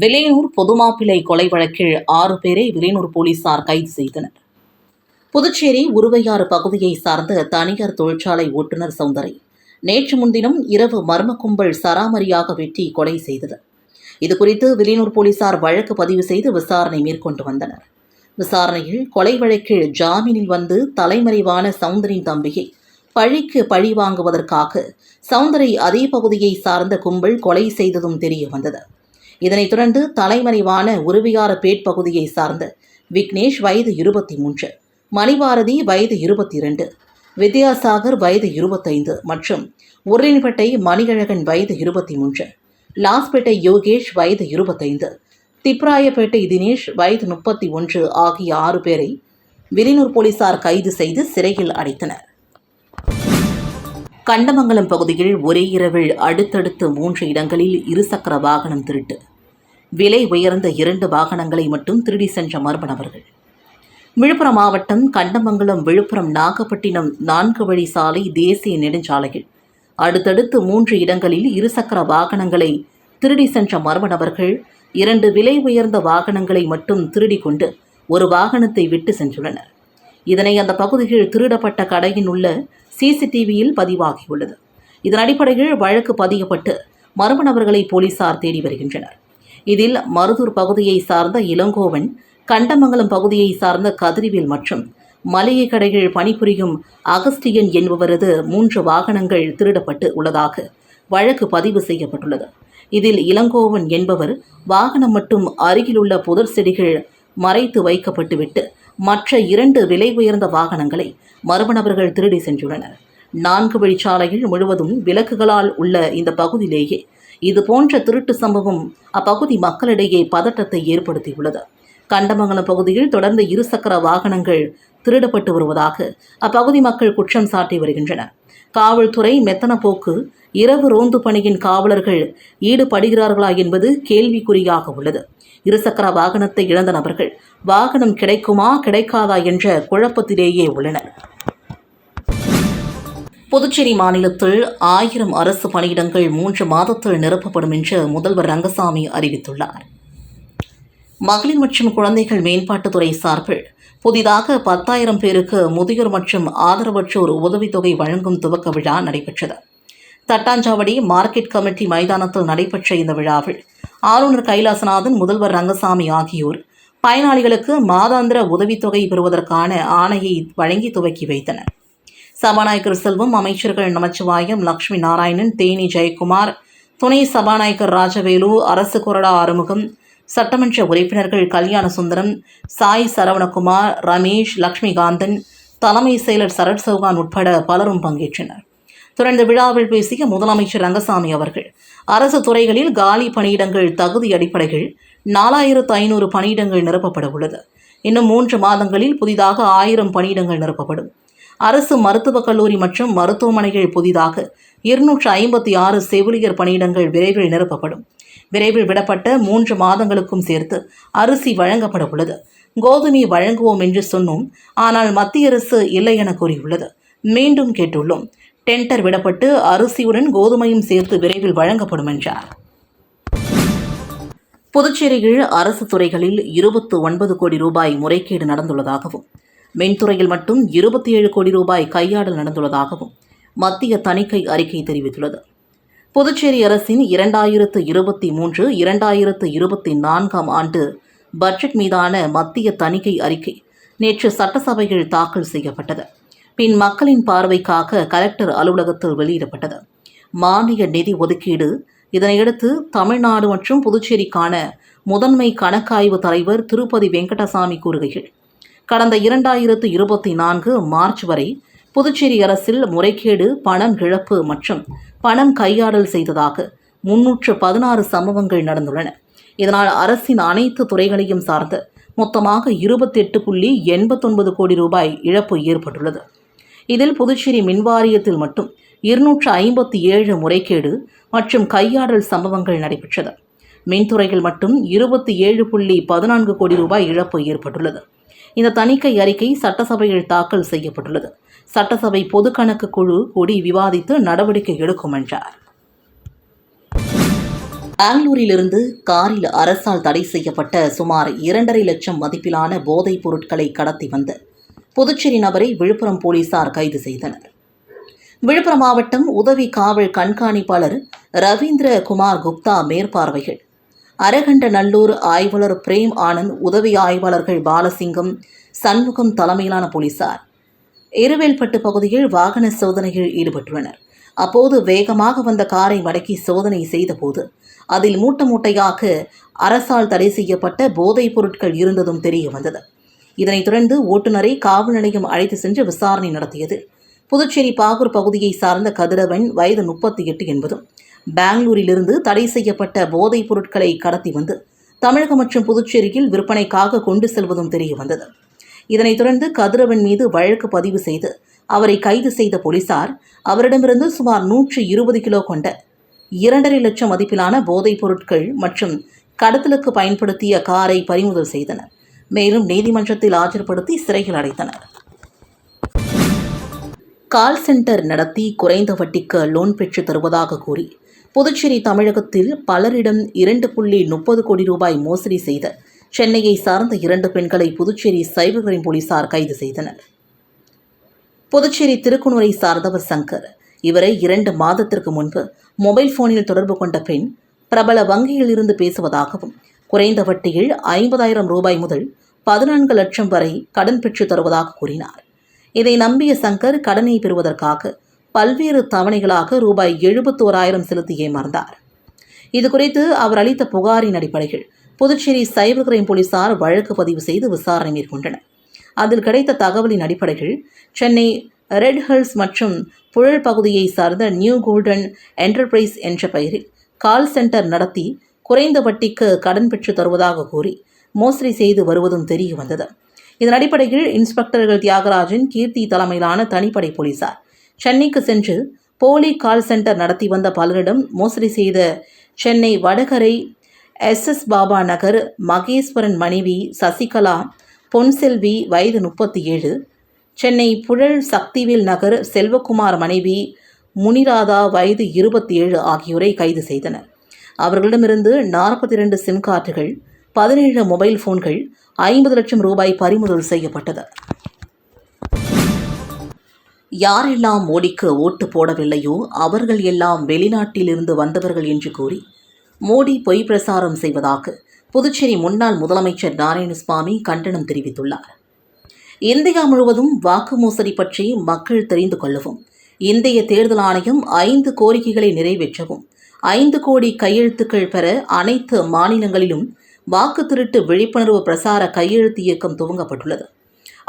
விலையனூர் பொதுமாப்பிள்ளை கொலை வழக்கில் ஆறு பேரை விலையனூர் போலீசார் கைது செய்தனர். புதுச்சேரி உருவையாறு பகுதியை சார்ந்த தனியார் தொழிற்சாலை ஓட்டுநர் சௌந்தரை நேற்று முன்தினம் இரவு மர்ம கும்பல் சராமரியாக வெட்டி கொலை செய்தது. இதுகுறித்து வில்லியனூர் போலீசார் வழக்கு பதிவு செய்து விசாரணை மேற்கொண்டு வந்தனர். விசாரணையில் கொலை வழக்கில் ஜாமீனில் வந்து தலைமறைவான சவுந்தரின் தம்பியை பழிக்கு பழி வாங்குவதற்காக சவுந்தரை அதே பகுதியை சார்ந்த கும்பல் கொலை செய்ததும் தெரிய வந்தது. இதனைத் தொடர்ந்து தலைமறைவான உருவியாரப்பேட் பகுதியை சார்ந்த விக்னேஷ் வயது இருபத்தி மூன்று மணிபாரதி வயது இருபத்தி இரண்டு வித்யாசாகர் வயது இருபத்தைந்து மற்றும் உருளின்பேட்டை மணிகழகன் வயது இருபத்தி மூன்று லாஸ்பேட்டை யோகேஷ் வயது இருபத்தைந்து திப்ராயப்பேட்டை தினேஷ் வயது முப்பத்தி ஒன்று ஆகிய ஆறு பேரை விரிநூர் போலீசார் கைது செய்து சிறையில் அடைத்தனர். கண்டமங்கலம் பகுதியில் ஒரே இரவில் அடுத்தடுத்து மூன்று இடங்களில் இருசக்கர வாகனம் திருட்டு. விலை உயர்ந்த இரண்டு வாகனங்களை மட்டும் திருடி சென்ற மர்ம நபர்கள். விழுப்புரம் மாவட்டம் கண்டமங்கலம் விழுப்புரம் நாகப்பட்டினம் நான்கு வழி சாலை தேசிய நெடுஞ்சாலையில் அடுத்தடுத்து மூன்று இடங்களில் இருசக்கர வாகனங்களை திருடி சென்ற மர்ம நபர்கள் இரண்டு விலை உயர்ந்த வாகனங்களை மட்டும் திருடி கொண்டு ஒரு வாகனத்தை விட்டு சென்றுள்ளனர். இதனை அந்த பகுதியில் திருடப்பட்ட கடையின் உள்ள சிசிடிவியில் பதிவாகியுள்ளது. இதன் அடிப்படையில் வழக்கு பதியப்பட்டு மர்ம நபர்களை போலீசார் தேடி வருகின்றனர். இதில் மருதூர் பகுதியை சார்ந்த இளங்கோவன் கண்டமங்கலம் பகுதியை சார்ந்த கதிரிவேல் மற்றும் மளிகை கடைகள் பணிபுரியும் அகஸ்டியன் என்பவரது மூன்று வாகனங்கள் திருடப்பட்டு உள்ளதாக வழக்கு பதிவு செய்யப்பட்டுள்ளது. இதில் இளங்கோவன் என்பவர் வாகனம் மட்டும் அருகிலுள்ள புதர் செடிகள் மறைத்து வைக்கப்பட்டுவிட்டு மற்ற இரண்டு விலை உயர்ந்த வாகனங்களை மர்ம நபர்கள் திருடி சென்றுள்ளனர். நான்கு வழிச்சாலையில் முழுவதும் விளக்குகளால் உள்ள இந்த பகுதியிலேயே இது போன்ற திருட்டு சம்பவம் அப்பகுதி மக்களிடையே பதட்டத்தை ஏற்படுத்தியுள்ளது. கண்டமங்கலம் பகுதியில் தொடர்ந்து இருசக்கர வாகனங்கள் திருடப்பட்டு வருவதாக அப்பகுதி மக்கள் குற்றம் சாட்டி வருகின்றனர். காவல்துறை மெத்தன போக்கு இரவு ரோந்து பணியின் காவலர்கள் ஈடுபடுகிறார்களா என்பது கேள்விக்குறியாக உள்ளது. இருசக்கர வாகனத்தை இழந்த நபர்கள் வாகனம் கிடைக்குமா கிடைக்காதா என்ற குழப்பத்திலேயே உள்ளனர். புதுச்சேரி மாநிலத்தில் ஆயிரம் அரசு பணியிடங்கள் மூன்று மாதத்தில் நிரப்பப்படும் என்று முதல்வர் ரங்கசாமி அறிவித்துள்ளார். மகளிர் மற்றும் குழந்தைகள் மேம்பாட்டுத்துறை சார்பில் புதிதாக பத்தாயிரம் பேருக்கு முதியோர் மற்றும் ஆதரவற்றோர் உதவித்தொகை வழங்கும் துவக்க விழா நடைபெற்றது. தட்டாஞ்சாவடி மார்க்கெட் கமிட்டி மைதானத்தில் நடைபெற்ற இந்த விழாவில் ஆளுநர் கைலாசநாதன் முதல்வர் ரங்கசாமி ஆகியோர் பயனாளிகளுக்கு மாதாந்திர உதவித்தொகை பெறுவதற்கான ஆணையை வழங்கி துவக்கி வைத்தனர். சபாநாயகர் செல்வம் அமைச்சர்கள் நமச்சிவாயம் லக்ஷ்மி நாராயணன் தேனி ஜெயக்குமார் துணை சபாநாயகர் ராஜவேலு அரசு கொறடா ஆறுமுகம் சட்டமன்ற உறுப்பினர்கள் கல்யாண சுந்தரம் சாய் சரவணகுமார் ரமேஷ் லக்ஷ்மிகாந்தன் தலைமை செயலர் சரத் சௌகான் உட்பட பலரும் பங்கேற்றனர். தொடர்ந்து விழாவில் பேசிய முதலமைச்சர் ரங்கசாமி அவர்கள் அரசு துறைகளில் காலி பணியிடங்கள் தகுதி அடிப்படையில் நாலாயிரத்து ஐநூறு பணியிடங்கள் நிரப்பப்பட உள்ளது. இன்னும் மூன்று மாதங்களில் புதிதாக ஆயிரம் பணியிடங்கள் நிரப்பப்படும். அரசு மருத்துவக் கல்லூரி மற்றும் மருத்துவமனைகள் புதிதாக இருநூற்று ஐம்பத்தி ஆறு செவிலியர் பணியிடங்கள் விரைவில் நிரப்பப்படும். விரைவில் விடப்பட்ட மூன்று மாதங்களுக்கும் சேர்த்து அரிசி வழங்கப்பட உள்ளது கோதுமை வழங்குவோம் என்று சொன்னோம். ஆனால் மத்திய அரசு இல்லை என கூறியுள்ளது. மீண்டும் கேட்டுள்ளோம். டெண்டர் விடப்பட்டு அரிசியுடன் கோதுமையும் சேர்த்து விரைவில் வழங்கப்படும் என்றார். புதுச்சேரியில் அரசு துறைகளில் இருபத்து ஒன்பது கோடி ரூபாய் முறைகேடு நடந்துள்ளதாகவும் மின்துறையில் மட்டும் இருபத்தி ஏழு கோடி ரூபாய் கையாடல் நடந்துள்ளதாகவும் மத்திய தணிக்கை அறிக்கை தெரிவித்துள்ளது. புதுச்சேரி அரசின் இரண்டாயிரத்து இருபத்தி மூன்று இரண்டாயிரத்து இருபத்தி நான்காம் ஆண்டு பட்ஜெட் மீதான மத்திய தணிக்கை அறிக்கை நேற்று சட்டசபையில் தாக்கல் செய்யப்பட்டது. பின் மக்களின் பார்வைக்காக கலெக்டர் அலுவலகத்தில் வெளியிடப்பட்டது. மானிய நிதி ஒதுக்கீடு இதனையடுத்து தமிழ்நாடு மற்றும் புதுச்சேரிக்கான முதன்மை கணக்காய்வு தலைவர் திருப்பதி வெங்கடசாமி கூறுகையில் கடந்த இரண்டாயிரத்து இருபத்தி நான்கு மார்ச் வரை புதுச்சேரி அரசில் முறைகேடு பணம் இழப்பு மற்றும் பணம் கையாடல் செய்ததாக முன்னூற்று பதினாறு சம்பவங்கள் நடந்துள்ளன. இதனால் அரசின் அனைத்து துறைகளையும் சார்ந்து மொத்தமாக இருபத்தெட்டு புள்ளி எண்பத்தொன்பது கோடி ரூபாய் இழப்பு ஏற்பட்டுள்ளது. இதில் புதுச்சேரி மின்வாரியத்தில் மட்டும் இருநூற்று ஐம்பத்தி ஏழு முறைகேடு மற்றும் கையாடல் சம்பவங்கள் நடைபெற்றது. மின்துறையில் மட்டும் இருபத்தி ஏழு புள்ளி பதினான்கு கோடி ரூபாய் இழப்பு ஏற்பட்டுள்ளது. இந்த தணிக்கை அறிக்கை சட்டசபையில் தாக்கல் செய்யப்பட்டுள்ளது. சட்டசபை பொதுக்கணக்கு குழு கூடி விவாதித்து நடவடிக்கை எடுக்கும் என்றார். பெங்களூரிலிருந்து காரில் அரசால் தடை செய்யப்பட்ட சுமார் இரண்டரை லட்சம் மதிப்பிலான போதைப் பொருட்களை கடத்தி வந்த புதுச்சேரி நபரை விழுப்புரம் போலீசார் கைது செய்தனர். விழுப்புரம் மாவட்டம் உதவி காவல் கண்காணிப்பாளர் ரவீந்திர குமார் குப்தா மேற்பார்வைகள் அரகண்ட நல்லூர் ஆய்வாளர் பிரேம் ஆனந்த் உதவி ஆய்வாளர்கள் பாலசிங்கம் சண்முகம் தலைமையிலான போலீசார். இருவேல்பட்டு பகுதியில் வாகன சோதனையில் ஈடுபட்டுள்ளனர். அப்போது வேகமாக வந்த காரை மடக்கி சோதனை செய்தபோது அதில் மூட்டை மூட்டையாக அரசால் தடை செய்யப்பட்ட போதைப் பொருட்கள் இருந்ததும் தெரிய வந்தது. இதனைத் தொடர்ந்து ஓட்டுநரை காவல் நிலையம் அழைத்து சென்று விசாரணை நடத்தியது. புதுச்சேரி பாகூர் பகுதியை சார்ந்த கதிரவன் வயது முப்பத்தி எட்டு என்பதும் பெங்களூரிலிருந்து தடை செய்யப்பட்ட போதைப் பொருட்களை கடத்தி வந்து தமிழகம் மற்றும் புதுச்சேரியில் விற்பனைக்காக கொண்டு செல்வதும் தெரிய வந்தது. இதனைத் தொடர்ந்து கதிரவன் மீது வழக்கு பதிவு செய்து அவரை கைது செய்த போலீசார் அவரிடமிருந்து சுமார் நூற்றி இருபது கிலோ கொண்ட இரண்டரை லட்சம் மதிப்பிலான போதைப் பொருட்கள் மற்றும் கடத்தலுக்கு பயன்படுத்திய காரை பறிமுதல் செய்தனர். மேலும் நீதிமன்றத்தில் ஆஜர்படுத்தி சிறையில் அடைத்தனர். கால் சென்டர் நடத்தி குறைந்த வட்டிக்கு லோன் பெற்று தருவதாக கூறி புதுச்சேரி தமிழகத்தில் பலரிடம் இரண்டு புள்ளி முப்பது கோடி ரூபாய் மோசடி செய்த சென்னையை சார்ந்த இரண்டு பெண்களை புதுச்சேரி சைபர் கிரைம் போலீசார் கைது செய்தனர். புதுச்சேரி திருக்குனூரை சார்ந்தவர் சங்கர் இவரை இரண்டு மாதத்திற்கு முன்பு மொபைல் போனில் தொடர்பு கொண்ட பெண் பிரபல வங்கியில் இருந்து பேசுவதாகவும் குறைந்த வட்டியில் ஐம்பதாயிரம் ரூபாய் முதல் பதினான்கு லட்சம் வரை கடன் பெற்றுத் தருவதாக கூறினார். இதை நம்பிய சங்கர் கடனை பெறுவதற்காக பல்வேறு தவணைகளாக ரூபாய் எழுபத்தோராயிரம் செலுத்தி ஏமாந்தார் இதுகுறித்து அவர் அளித்த புகாரின் அடிப்படையில் புதுச்சேரி சைபர் கிரைம் போலீசார் வழக்கு பதிவு செய்து விசாரணை மேற்கொண்டனர். அதில் கிடைத்த தகவலின் அடிப்படையில் சென்னை ரெட் ஹில்ஸ் மற்றும் புழல் பகுதியை சார்ந்த நியூ கோல்டன் என்டர்பிரைஸ் என்ற பெயரில் கால் சென்டர் நடத்தி குறைந்த வட்டிக்கு கடன் பெற்று தருவதாக கூறி மோசடி செய்து வருவதும் தெரிய வந்தது இதன் அடிப்படையில் இன்ஸ்பெக்டர்கள் தியாகராஜன் கீர்த்தி தலைமையிலான தனிப்படை போலீசார் சென்னைக்கு சென்று போலி கால் சென்டர் நடத்தி வந்த பலரிடம் மோசடி செய்த சென்னை வடகரை எஸ் எஸ் பாபா நகர் மகேஸ்வரன் மனைவி சசிகலா பொன்செல்வி வயது முப்பத்தி ஏழு சென்னை புழல் சக்திவேல் நகர் செல்வகுமார் மனைவி முனிராதா வயது இருபத்தி ஏழு ஆகியோரை கைது செய்தனர். அவர்களிடமிருந்து நாற்பத்தி இரண்டு சிம் கார்டுகள் பதினேழு மொபைல் ஃபோன்கள் ஐம்பது லட்சம் ரூபாய் பறிமுதல் செய்யப்பட்டது. யாரெல்லாம் மோடிக்கு ஓட்டு போடவில்லையோ அவர்கள் எல்லாம் வெளிநாட்டிலிருந்து வந்தவர்கள் என்று கூறி மோடி பொய் பிரசாரம் செய்வதாக புதுச்சேரி முன்னாள் முதலமைச்சர் நாராயணசுவாமி கண்டனம் தெரிவித்துள்ளார். இந்தியா முழுவதும் வாக்கு மோசடி பற்றி மக்கள் தெரிந்து கொள்ளவும் இந்திய தேர்தல் ஆணையம் ஐந்து கோரிக்கைகளை நிறைவேற்றவும் ஐந்து கோடி கையெழுத்துக்கள் பெற அனைத்து மாநிலங்களிலும் வாக்கு திருட்டு விழிப்புணர்வு பிரசார கையெழுத்து இயக்கம் துவங்கப்பட்டுள்ளது.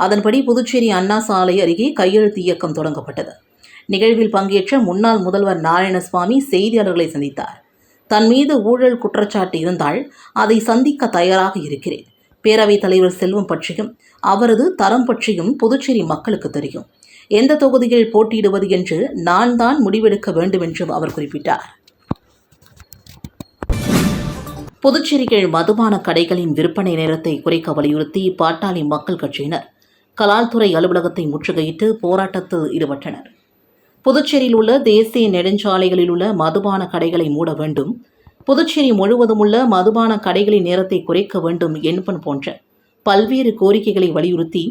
அதன்படி புதுச்சேரி அண்ணா சாலை அருகே கையெழுத்து இயக்கம் தொடங்கப்பட்டது. நிகழ்வில் பங்கேற்ற முன்னாள் முதல்வர் நாராயணசுவாமி செய்தியாளர்களை சந்தித்தார். தன் மீது ஊழல் குற்றச்சாட்டு இருந்தால் அதை சந்திக்க தயாராக இருக்கிறேன். பேரவைத் தலைவர் செல்வம் பற்றியும் அவரது தரம் பற்றியும் புதுச்சேரி மக்களுக்கு தெரியும். எந்த தொகுதியில் போட்டியிடுவது என்று நான் தான் முடிவெடுக்க வேண்டும் என்றும் அவர் குறிப்பிட்டார். புதுச்சேரியில் மதுபான கடைகளின் விற்பனை நேரத்தை குறைக்க வலியுறுத்தி பாட்டாளி மக்கள் கட்சியினர் கலால்துறை அலுவலகத்தை முற்றுகையிட்டு போராட்டத்தில் ஈடுபட்டனர். புதுச்சேரியில் உள்ள தேசிய நெடுஞ்சாலைகளில் உள்ள மதுபான கடைகளை மூட வேண்டும் புதுச்சேரி முழுவதும் உள்ள மதுபான கடைகளின் நேரத்தை குறைக்க வேண்டும் என்பன் போன்ற பல்வேறு கோரிக்கைகளை வலியுறுத்தி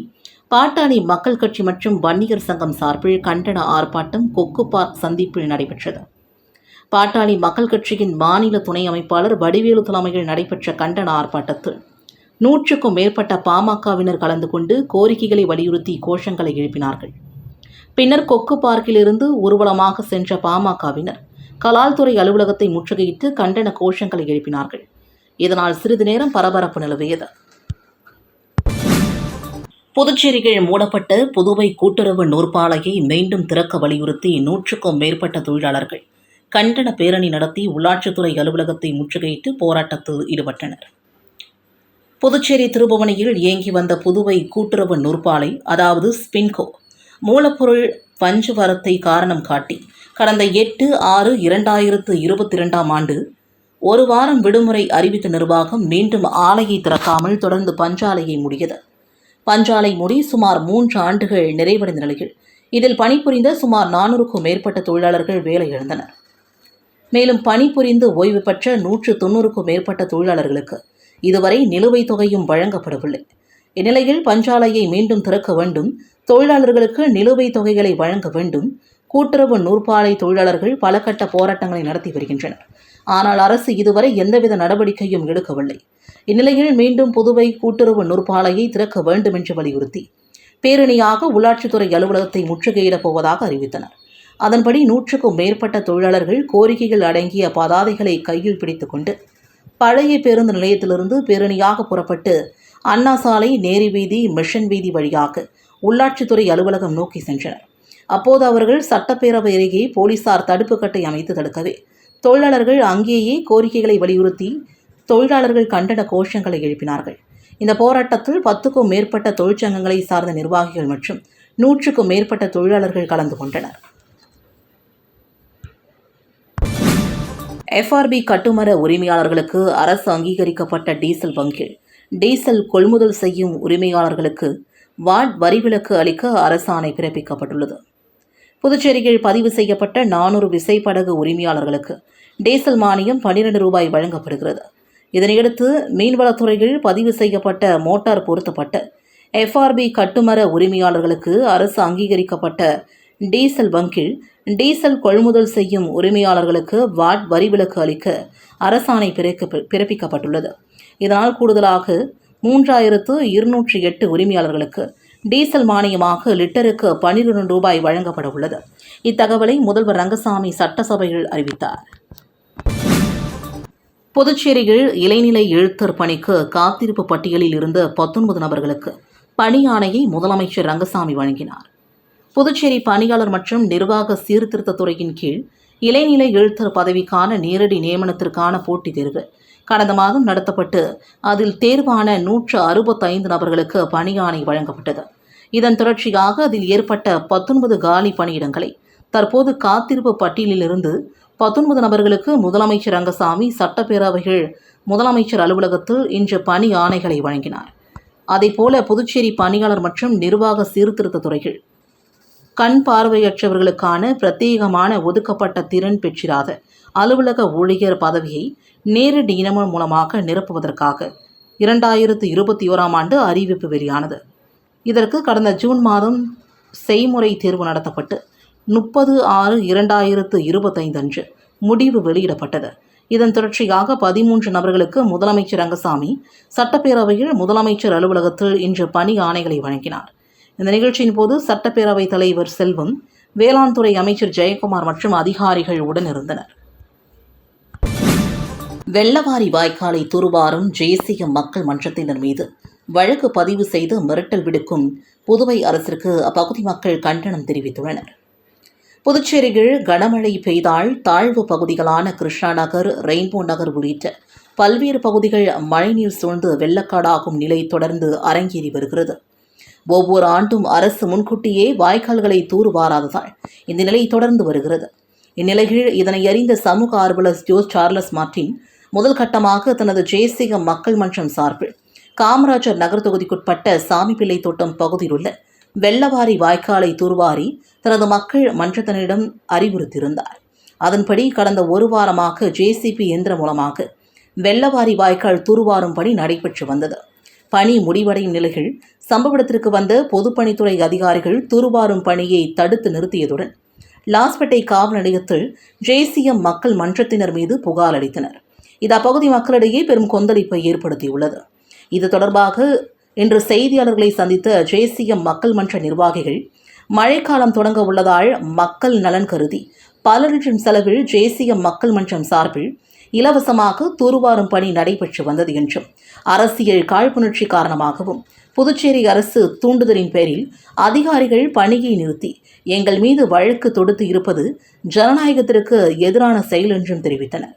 பாட்டாளி மக்கள் கட்சி மற்றும் வன்னியர் சங்கம் சார்பில் கண்டன ஆர்ப்பாட்டம் கொக்கு பார்க் சந்திப்பில் நடைபெற்றது. பாட்டாளி மக்கள் கட்சியின் மாநில துணை அமைப்பாளர் வடிவேலு தலைமையில் நடைபெற்ற கண்டன ஆர்ப்பாட்டத்தில் நூற்றுக்கும் மேற்பட்ட பாமகவினர் கலந்து கொண்டு கோரிக்கைகளை வலியுறுத்தி கோஷங்களை எழுப்பினார்கள். பின்னர் கொக்கு பார்க்கிலிருந்து ஊர்வலமாக சென்ற பாமகவினர் கலால்துறை அலுவலகத்தை முற்றுகையிட்டு கண்டன கோஷங்களை எழுப்பினார்கள். இதனால் சிறிது நேரம் பரபரப்பு நிலவியது. புதுச்சேரிகள் மூடப்பட்ட புதுவை கூட்டுறவு நூற்பாலையை மீண்டும் திறக்க வலியுறுத்தி நூற்றுக்கும் மேற்பட்ட தொழிலாளர்கள் கண்டன பேரணி நடத்தி உள்ளாட்சித்துறை அலுவலகத்தை முற்றுகையிட்டு போராட்டத்தில் ஈடுபட்டனர். புதுச்சேரி திருபுவனையில் இயங்கி வந்த புதுவை கூட்டுறவு நூற்பாலை அதாவது ஸ்பின்கோ மூலப்பொருள் பஞ்சுவரத்தை காரணம் காட்டி கடந்த எட்டு ஆறு இரண்டாயிரத்து இருபத்தி இரண்டாம் ஆண்டு ஒரு வாரம் விடுமுறை அறிவித்த நிர்வாகம் மீண்டும் ஆலையை திறக்காமல் தொடர்ந்து பஞ்சாலையை மூடியது. பஞ்சாலை மூடி சுமார் மூன்று ஆண்டுகள் நிறைவடைந்த நிலையில் இதில் பணிபுரிந்த சுமார் நானூறுக்கும் மேற்பட்ட தொழிலாளர்கள் வேலை இழந்தனர். மேலும் பணிபுரிந்து ஓய்வு பெற்ற நூற்று தொண்ணூறுக்கும் மேற்பட்ட தொழிலாளர்களுக்கு இதுவரை நிலுவைத் தொகையும் வழங்கப்படவில்லை. இந்நிலையில் பஞ்சாலையை மீண்டும் திறக்க வேண்டும். தொழிலாளர்களுக்கு நிலுவைத் தொகைகளை வழங்க வேண்டும். கூட்டுறவு நூற்பாலை தொழிலாளர்கள் பல கட்ட போராட்டங்களை நடத்தி வருகின்றனர். ஆனால் அரசு இதுவரை எந்தவித நடவடிக்கையும் எடுக்கவில்லை. இந்நிலையில் மீண்டும் புதுவை கூட்டுறவு நூற்பாலையை திறக்க வேண்டும் என்று வலியுறுத்தி பேரணியாக உள்ளாட்சித்துறை அலுவலகத்தை முற்றுகையிடப் போவதாக அறிவித்தனர். அதன்படி நூற்றுக்கும் மேற்பட்ட தொழிலாளர்கள் கோரிக்கைகள் அடங்கிய பதாதைகளை கையில் பிடித்துக்கொண்டு பழைய பேருந்து நிலையத்திலிருந்து பேரணியாக புறப்பட்டு அண்ணா சாலை நேரு வீதி மிஷன் வீதி வழியாக உள்ளாட்சித்துறை அலுவலகம் நோக்கி சென்றனர். அப்போது அவர்கள் சட்டப்பேரவை அருகே போலீசார் தடுப்பு கட்டை அமைத்து தடுக்கவே தொழிலாளர்கள் அங்கேயே கோரிக்கைகளை வலியுறுத்தி தொழிலாளர்கள் கண்டன கோஷங்களை எழுப்பினார்கள். இந்த போராட்டத்தில் பத்துக்கும் மேற்பட்ட தொழிற்சங்கங்களை சார்ந்த நிர்வாகிகள் மற்றும் நூற்றுக்கும் மேற்பட்ட தொழிலாளர்கள் கலந்து கொண்டனர். எஃப்ஆர்பி கட்டுமர உரிமையாளர்களுக்கு அரசு அங்கீகரிக்கப்பட்ட டீசல் வங்கி. டீசல் கொள்முதல் செய்யும் உரிமையாளர்களுக்கு வாட் வரிவிலக்கு அளிக்க அரசாணை பிறப்பிக்கப்பட்டுள்ளது. புதுச்சேரியில் பதிவு செய்யப்பட்ட நானூறு விசைப்படகு உரிமையாளர்களுக்கு டீசல் மானியம் பன்னிரண்டு ரூபாய் வழங்கப்படுகிறது. இதனையடுத்து மீன்வளத்துறையில் பதிவு செய்யப்பட்ட மோட்டார் பொருத்தப்பட்ட எஃப்ஆர்பி கட்டுமர உரிமையாளர்களுக்கு அரசு அங்கீகரிக்கப்பட்ட டீசல் பங்கில் டீசல் கொள்முதல் செய்யும் உரிமையாளர்களுக்கு வாட் வரிவிலக்கு அளிக்க அரசாணை பிறக்க- பிறப்பிக்கப்பட்டுள்ளது. இதனால் கூடுதலாக மூன்றாயிரத்து இருநூற்றி எட்டு உரிமையாளர்களுக்கு டீசல் மானியமாக லிட்டருக்கு பன்னிரண்டு ரூபாய் வழங்கப்பட உள்ளது. இத்தகவலை முதல்வர் ரங்கசாமி சட்டசபையில் அறிவித்தார். புதுச்சேரியில் இளைநிலை எழுத்தர் பணிக்கு காத்திருப்பு பட்டியலில் இருந்த பத்தொன்பது நபர்களுக்கு பணி ஆணையை முதலமைச்சர் ரங்கசாமி வழங்கினார். புதுச்சேரி பணியாளர் மற்றும் நிர்வாக சீர்திருத்த துறையின் கீழ் இளைநிலை எழுத்தர் பதவிக்கான நேரடி நியமனத்திற்கான போட்டித் தேர்வு. கடந்த மாதம் நடத்தப்பட்டு அதில் தேர்வான நூற்று அறுபத்தைந்து நபர்களுக்கு பணி வழங்கப்பட்டது. இதன் தொடர்ச்சியாக அதில் ஏற்பட்ட பத்தொன்பது காலி பணியிடங்களை தற்போது காத்திருப்பு பட்டியலிலிருந்து பத்தொன்பது நபர்களுக்கு முதலமைச்சர் ரங்கசாமி சட்டப்பேரவைகள் முதலமைச்சர் அலுவலகத்தில் இன்று பணி ஆணைகளை வழங்கினார். அதேபோல புதுச்சேரி பணியாளர் மற்றும் நிர்வாக சீர்திருத்தத் துறைகள் கண் பார்வையற்றவர்களுக்கான பிரத்யேகமான ஒதுக்கப்பட்ட திறன் பெற்றிராத அலுவலக ஊழியர் பதவியை நேரடி இனமம் மூலமாக நிரப்புவதற்காக இரண்டாயிரத்து இருபத்தி ஓராம் ஆண்டு அறிவிப்பு வெளியானது. இதற்கு கடந்த ஜூன் மாதம் செய்முறை தேர்வு நடத்தப்பட்டு முப்பது ஆறு இரண்டாயிரத்து இருபத்தைந்து அன்று முடிவு வெளியிடப்பட்டது. இதன் தொடர்ச்சியாக பதிமூன்று நபர்களுக்கு முதலமைச்சர் ரங்கசாமி சட்டப்பேரவையில் முதலமைச்சர் அலுவலகத்தில் இன்று பணி ஆணைகளை வழங்கினார். இந்த நிகழ்ச்சியின் போது சட்டப்பேரவைத் தலைவர் செல்வம் வேளாண் துறை அமைச்சர் ஜெயக்குமார் மற்றும் அதிகாரிகள் உடனிருந்தனர். வெள்ளவாரி வாய்க்காலை துருவாரும் ஜேசிய மக்கள் மன்றத்தினர் மீது வழக்கு பதிவு செய்து மிரட்டல் விடுக்கும் புதுவை அரசிற்கு அப்பகுதி மக்கள் கண்டனம் தெரிவித்துள்ளனர். புதுச்சேரியில் கனமழை பெய்தால் தாழ்வு பகுதிகளான கிருஷ்ணா நகர் ரெயின்போ நகர் உள்ளிட்ட பல்வேறு பகுதிகள் மழைநீர் சூழ்ந்து வெள்ளக்காடாகும் நிலை தொடர்ந்து அரங்கேறி வருகிறது. ஒவ்வொரு ஆண்டும் அரசு முன்கூட்டியே வாய்க்கால்களை தூர்வாராததால் இந்த நிலை தொடர்ந்து வருகிறது. இந்நிலையில் இதனை அறிந்த சமூக ஆர்வலர் ஜோஸ் சார்லஸ் மார்டின் முதல் கட்டமாக தனது ஜேசிக மக்கள் மன்றம் சார்பில் காமராஜர் நகர் தொகுதிக்குட்பட்ட சாமிப்பிள்ளை தோட்டம் பகுதியில் உள்ள வெள்ளவாரி வாய்க்காலை தூர்வாரி தனது மக்கள் மன்றத்தினரிடம் அறிவுறுத்தியிருந்தார். அதன்படி கடந்த ஒரு வாரமாக ஜேசிபி இயந்திரம் மூலமாக வெள்ளவாரி வாய்க்கால் தூர்வாரும் பணி நடைபெற்று வந்தது. பணி முடிவடையும் நிலையில் சம்பவ இடத்திற்கு வந்த பொதுப்பணித்துறை அதிகாரிகள் தூர்வாரும் பணியை தடுத்து நிறுத்தியதுடன் லாஸ்பேட்டை காவல் நிலையத்தில் ஜேசிஎம் மக்கள் மன்றத்தினர் மீது புகார் அளித்தனர். இது அப்பகுதி மக்களிடையே பெரும் கொந்தளிப்பை ஏற்படுத்தியுள்ளது. இது தொடர்பாக இன்று செய்தியாளர்களை சந்தித்த ஜேசிஎம் மக்கள் மன்ற நிர்வாகிகள் மழைக்காலம் தொடங்க உள்ளதால் மக்கள் நலன் கருதி பல லட்சம் செலவில் ஜேசிய மக்கள் மன்றம் சார்பில் இலவசமாக தூர்வாரும் பணி நடைபெற்று வந்தது என்றும் அரசியல் காழ்ப்புணர்ச்சி காரணமாகவும் புதுச்சேரி அரசு தூண்டுதலின் பேரில் அதிகாரிகள் பணியை நிறுத்தி எங்கள் மீது வழக்கு தொடுத்து இருப்பது ஜனநாயகத்திற்கு எதிரான செயல் என்றும் தெரிவித்தனர்.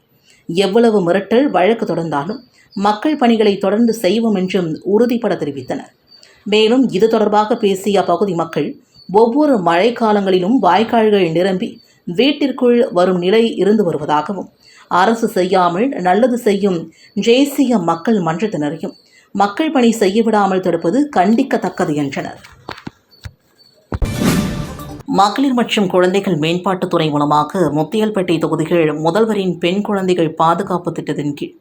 எவ்வளவு மிரட்டல் வழக்கு தொடர்ந்தாலும் மக்கள் பணிகளை தொடர்ந்து செய்வோம் என்றும் உறுதிபட தெரிவித்தனர். மேலும் இது தொடர்பாக பேசிய அப்பகுதி மக்கள் ஒவ்வொரு மழைக்காலங்களிலும் வாய்க்கால்கள் நிரம்பி வீட்டிற்குள் வரும் நிலை இருந்து வருவதாகவும் அரசு செய்யாமல் நல்லது செய்யும் ஜேசிய மக்கள் மன்றத்தினரையும் மக்கள் பணி செய்ய விடாமல் தடுப்பது கண்டிக்கத்தக்கது என்றனர். மகளிர் மற்றும் குழந்தைகள் மேம்பாட்டுத்துறை மூலமாக முத்தியல்பேட்டை தொகுதிகள் முதல்வரின் பெண் குழந்தைகள் பாதுகாப்பு திட்டத்தின் கீழ்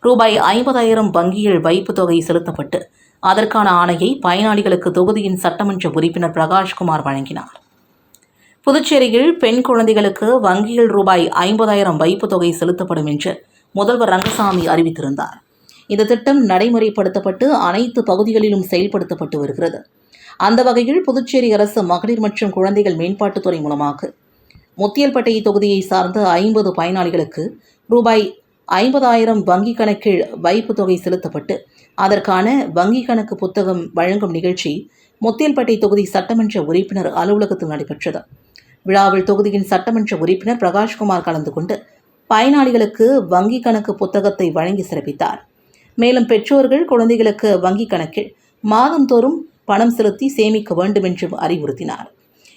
ரூபாய் ஐம்பதாயிரம் வங்கியில் வைப்பு தொகை செலுத்தப்பட்டு அதற்கான ஆணையை பயனாளிகளுக்கு தொகுதியின் சட்டமன்ற உறுப்பினர் பிரகாஷ்குமார் வழங்கினார். புதுச்சேரியில் பெண் குழந்தைகளுக்கு வங்கியில் ரூபாய் ஐம்பதாயிரம் வைப்பு தொகை செலுத்தப்படும் என்று முதல்வர் ரங்கசாமி அறிவித்திருந்தார். இந்த திட்டம் நடைமுறைப்படுத்தப்பட்டு அனைத்து பகுதிகளிலும் செயல்படுத்தப்பட்டு வருகிறது. அந்த வகையில் புதுச்சேரி அரசு மகளிர் மற்றும் குழந்தைகள் மேம்பாட்டுத்துறை மூலமாக முத்தியல்பட்டை தொகுதியை சார்ந்த ஐம்பது பயனாளிகளுக்கு ரூபாய் ஐம்பதாயிரம் வங்கிக் கணக்கில் வைப்பு தொகை செலுத்தப்பட்டு அதற்கான வங்கிக் கணக்கு புத்தகம் வழங்கும் நிகழ்ச்சி முத்தியல்பட்டை தொகுதி சட்டமன்ற உறுப்பினர் அலுவலகத்தில் நடைபெற்றது. விழாவில் தொகுதியின் சட்டமன்ற உறுப்பினர் பிரகாஷ்குமார் கலந்து கொண்டு பயனாளிகளுக்கு வங்கி கணக்கு புத்தகத்தை வழங்கி சிறப்பித்தார். மேலும் பெற்றோர்கள் குழந்தைகளுக்கு வங்கி கணக்கில் மாதந்தோறும் பணம் செலுத்தி சேமிக்க வேண்டும் என்றும் அறிவுறுத்தினார்.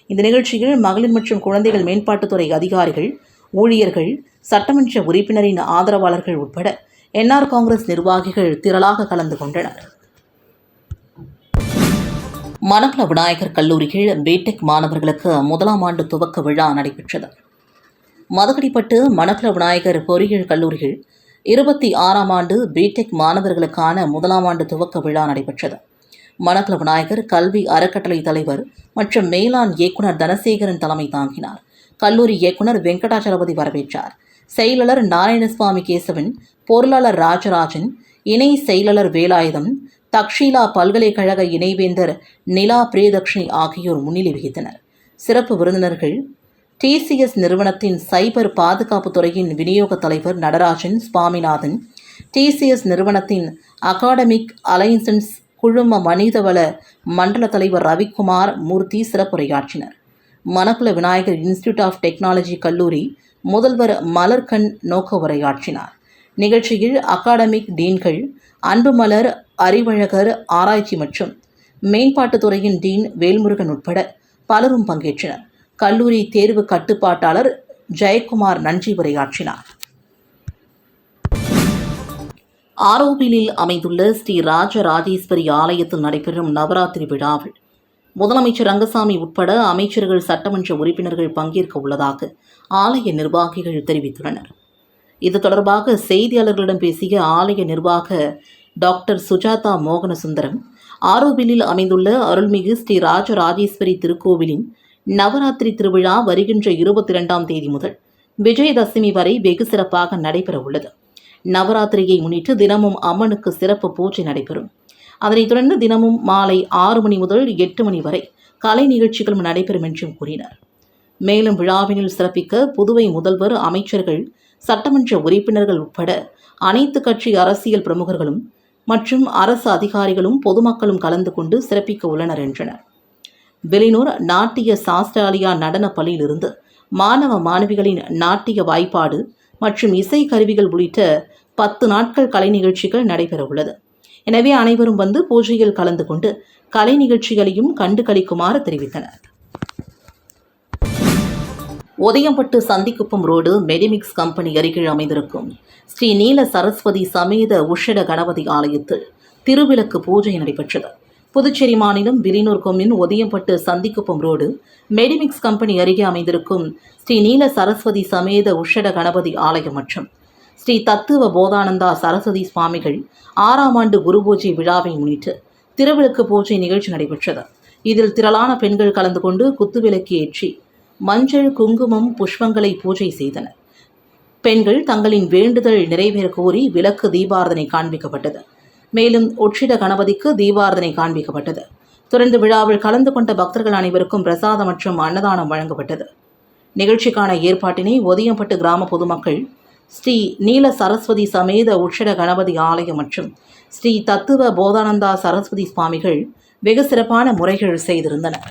இந்த நிகழ்ச்சியில் மகளிர் மற்றும் குழந்தைகள் மேம்பாட்டுத்துறை அதிகாரிகள் ஊழியர்கள் சட்டமன்ற உறுப்பினரின் ஆதரவாளர்கள் உட்பட என்ஆர் காங்கிரஸ் நிர்வாகிகள் திரளாக கலந்து கொண்டனர். மணக்குள விநாயகர் கல்லூரியில் பிடெக் மாணவர்களுக்கு முதலாம் ஆண்டு துவக்க விழா நடைபெற்றது. மதகடிப்பட்டு மணக்குள விநாயகர் பொறியியல் கல்லூரியில் இருபத்தி ஆறாம் ஆண்டு பிடெக் மாணவர்களுக்கான முதலாம் ஆண்டு துவக்க விழா நடைபெற்றது. மணக்குள விநாயகர் கல்வி அறக்கட்டளை தலைவர் மற்றும் மேலாண் இயக்குனர் தனசேகரன் தலைமை தாங்கினார். கல்லூரி இயக்குனர் வெங்கடாச்சலபதி வரவேற்றார். செயலாளர் நாராயணசுவாமி கேசவன் பொருளாளர் ராஜராஜன் இணை செயலாளர் வேலாயுதம் தக்ஷீலா பல்கலைக்கழக இணைவேந்தர் நிலா பிரியதக்ஷினி ஆகியோர் முன்னிலை வகித்தனர். சிறப்பு விருந்தினர்கள் டிசிஎஸ் நிறுவனத்தின் சைபர் பாதுகாப்பு துறையின் விநியோக தலைவர் நடராஜன் சுவாமிநாதன் டிசிஎஸ் நிறுவனத்தின் அகாடமிக் அலைன்சன்ஸ் குழும மனிதவள மண்டல தலைவர் Ravikumar Murthy சிறப்புரையாற்றினர். Manakula Vinayagar institute of technology கல்லூரி முதல்வர் மலர்கண் நோக்க உரையாற்றினார் நிகழ்ச்சியில் அகாடமிக் டீன்கள் அன்புமலர் அறிவழகர் ஆராய்ச்சி மற்றும் மேம்பாட்டுத்துறையின் டீன் வேல்முருகன் உட்பட பலரும் பங்கேற்றனர். கல்லூரி தேர்வு கட்டுப்பாட்டாளர் ஜெயக்குமார் நன்றி உரையாற்றினார். ஆரோவிலில் அமைந்துள்ள ஸ்ரீ ராஜராஜேஸ்வரி ஆலயத்தில் நடைபெறும் நவராத்திரி விழாவில் முதலமைச்சர் ரங்கசாமி உட்பட அமைச்சர்கள் சட்டமன்ற உறுப்பினர்கள் பங்கேற்க உள்ளதாக ஆலய நிர்வாகிகள் தெரிவித்துள்ளனர். இது தொடர்பாக செய்தியாளர்களிடம் பேசிய ஆலய நிர்வாக டாக்டர் சுஜாதா மோகனசுந்தரம். ஆரோவிலில் அமைந்துள்ள அருள்மிகு ஸ்ரீ ராஜராஜேஸ்வரி திருக்கோவிலின் நவராத்திரி திருவிழா வருகின்ற இருபத்தி இரண்டாம் தேதி முதல் விஜயதசமி வரை வெகு சிறப்பாக நடைபெற உள்ளது நவராத்திரியை முன்னிட்டு தினமும் அம்மனுக்கு சிறப்பு பூஜை நடைபெறும். அதனைத் தொடர்ந்து தினமும் மாலை ஆறு மணி முதல் எட்டு மணி வரை கலை நிகழ்ச்சிகளும் நடைபெறும் என்றும் கூறினார். மேலும் விழாவினில் சிறப்பிக்க புதுவை முதல்வர் அமைச்சர்கள் சட்டமன்ற உறுப்பினர்கள் உட்பட அனைத்து கட்சி அரசியல் பிரமுகர்களும் மற்றும் அரசு அதிகாரிகளும் பொதுமக்களும் கலந்து கொண்டு சிறப்பிக்க உள்ளனர் என்றனர். வெளிநூர் நாட்டிய சாஸ்திராலியா நடன பள்ளியிலிருந்து மாணவ மாணவிகளின் நாட்டிய வாய்ப்பாடு மற்றும் இசை கருவிகள் உள்ளிட்ட பத்து நாட்கள் கலை நிகழ்ச்சிகள் நடைபெற உள்ளது. எனவே அனைவரும் வந்து பூஜையில் கலந்து கொண்டு கலை நிகழ்ச்சிகளையும் கண்டு கழிக்குமாறு தெரிவித்தனர். Udayambattu Sandhikuppam road Medimix company அருகில் அமைந்திருக்கும். ஸ்ரீ நீல சரஸ்வதி சமேத உஷட கணபதி ஆலயத்தில் திருவிளக்கு பூஜை நடைபெற்றது. புதுச்சேரி மாநிலம் Villianur commune Udayambattu Sandhikuppam road Medimix company அருகே அமைந்திருக்கும் ஸ்ரீ நீல சரஸ்வதி சமேத உஷட கணபதி ஆலயம் மற்றும் ஸ்ரீ தத்துவ போதானந்தா சரஸ்வதி சுவாமிகள் ஆறாம் ஆண்டு குரு பூஜை விழாவை முன்னிட்டு திருவிளக்கு பூஜை நிகழ்ச்சி நடைபெற்றது. இதில் திரளான பெண்கள் கலந்து கொண்டு குத்துவிளக்கு ஏற்றி மஞ்சள் குங்குமம் புஷ்பங்களை பூஜை செய்தனர். பெண்கள் தங்களின் வேண்டுதல் நிறைவேற கோரி விளக்கு தீபாரதனை காண்பிக்கப்பட்டது. மேலும் உட்சிட கணபதிக்கு தீபாரதனை காண்பிக்கப்பட்டது. தொடர்ந்து விழாவில் கலந்து கொண்ட பக்தர்கள் அனைவருக்கும் பிரசாதம் மற்றும் அன்னதானம் வழங்கப்பட்டது. நிகழ்ச்சிக்கான ஏற்பாட்டினை ஒதியம்பட்டு கிராம பொதுமக்கள் ஸ்ரீ நீல சரஸ்வதி சமேத உட்சிட கணபதி ஆலயம் மற்றும் ஸ்ரீ தத்துவ போதானந்தா சரஸ்வதி சுவாமிகள் வெகு சிறப்பான முறைகள் செய்திருந்தனர்.